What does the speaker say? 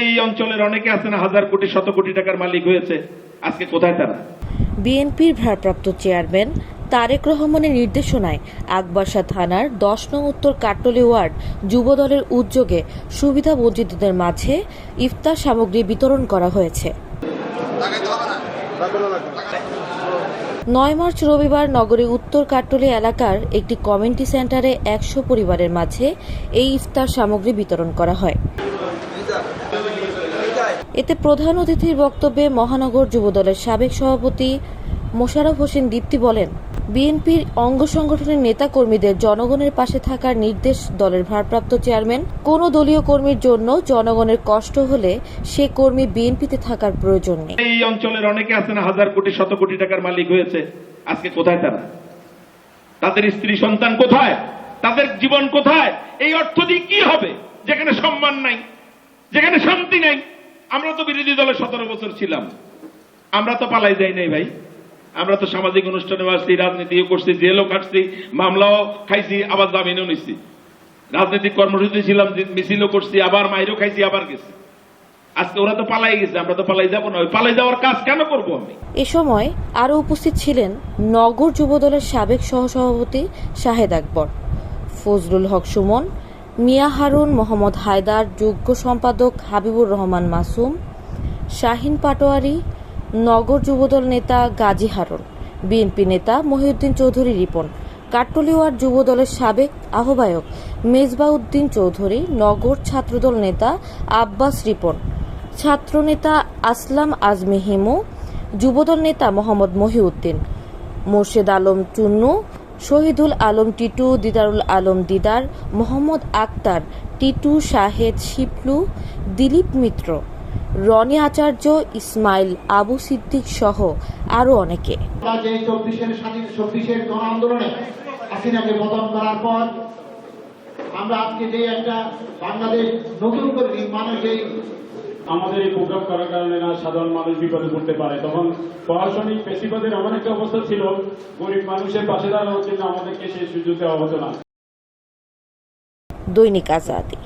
এই অঞ্চলের অনেকে আছেন হাজার কোটি, শত কোটি টাকার মালিক হয়েছে। আজকে কোথায় তারা? বিএনপির ভারপ্রাপ্ত চেয়ারম্যান তারেক রহমানের নির্দেশনায় আকবাসা থানার দশ নং উত্তর কাট্টলি ওয়ার্ড যুবদলের উদ্যোগে সুবিধা বঞ্চিতদের মাঝে ইফতার সামগ্রী বিতরণ করা হয়েছে। নয় মার্চ রবিবার নগরীর উত্তর কাট্টলি এলাকার একটি কমিউনিটি সেন্টারে একশো পরিবারের মাঝে এই ইফতার সামগ্রী বিতরণ করা হয়। এতে প্রধান অতিথির বক্তব্যে মহানগর যুবদলের সাবেক সভাপতি মোশাররফ হোসেন দীপ্তি বলেন, বিএনপির অঙ্গ সংগঠনের নেতাকর্মীদের জনগণের পাশে থাকার নির্দেশ দলের ভারপ্রাপ্ত চেয়ারম্যান। কোনো দলীয় কর্মীর জন্য জনগণের কষ্ট হলে সে কর্মী বিএনপিতে থাকার প্রয়োজন নেই। এই অঞ্চলের অনেকে আছেন, হাজার কোটি, শত কোটি টাকার মালিক হয়েছে। আজকে কোথায় তারা? তাদের স্ত্রী, সন্তান কোথায়? তাদের জীবন কোথায়? এই অর্থ দিয়ে কি হবে? যেখানে সম্মান নাই, যেখানে শান্তি নাই আমরা তো বিরোধী দলের সতেরো বছর ছিলাম। আমরা তো পালাই যাই নাই ভাই। আমরা তো সামাজিক অনুষ্ঠানে আসছি রাজনীতিও করছি, জেলও কাটছি, মামলাও খাইছি, আবার জামিনও নিচ্ছি রাজনৈতিক কর্মসূচি ছিলাম মিছিলও করছি, আবার মাইরও খাইছি, আবার গেছি। আজকে ওরা তো পালাই গেছে, আমরা তো পালাই যাব না। পালাই যাওয়ার কাজ কেন করব আমি? এ সময় আরও উপস্থিত ছিলেন নগর যুবদলের সাবেক সহসভাপতি শাহেদ আকবর, ফজলুল হক সুমন মিয়া হারুন, মোহাম্মদ হায়দার, যুগ্ম সম্পাদক হাবিবুর রহমান মাসুম, শাহিন পাটোয়ারি, নগর যুবদল নেতা গাজী হারুন, বিএনপি নেতা মহিউদ্দিন চৌধুরী রিপন কাট্টলি ওয়ার্ড যুবদলের সাবেক আহ্বায়ক মেজবাউদ্দিন চৌধুরী, নগর ছাত্রদল নেতা আব্বাস রিপন ছাত্রনেতা আসলাম আজমি হিমু, যুবদল নেতা মোহাম্মদ মহিউদ্দিন, মোর্শেদ আলম চুন্নু শহীদুল আলম টিটু, দিদারুল আলম দিদার, মোহাম্মদ আক্তার, টিটু শাহেদ শিপলু, দিলীপ মিত্র, রনি আচার্য, ইসমাইল, আবু সিদ্দিক সহ আরও অনেকে। আমরা আজকে যে একটা বাংলাদেশ নতুন করে নির্মাণের যে আমাদের এই প্রোগ্রাম করার কারণে না সাধারণ মানুষ বিপদে পড়তে পারে। তখন প্রশাসনিক পেশিবাদের এমন একটা অবস্থা ছিল, গরিব মানুষের পাশে দাঁড়ানোর জন্য আমাদেরকে সেই সুযোগ দেওয়া হতো না। দৈনিক আজাদি।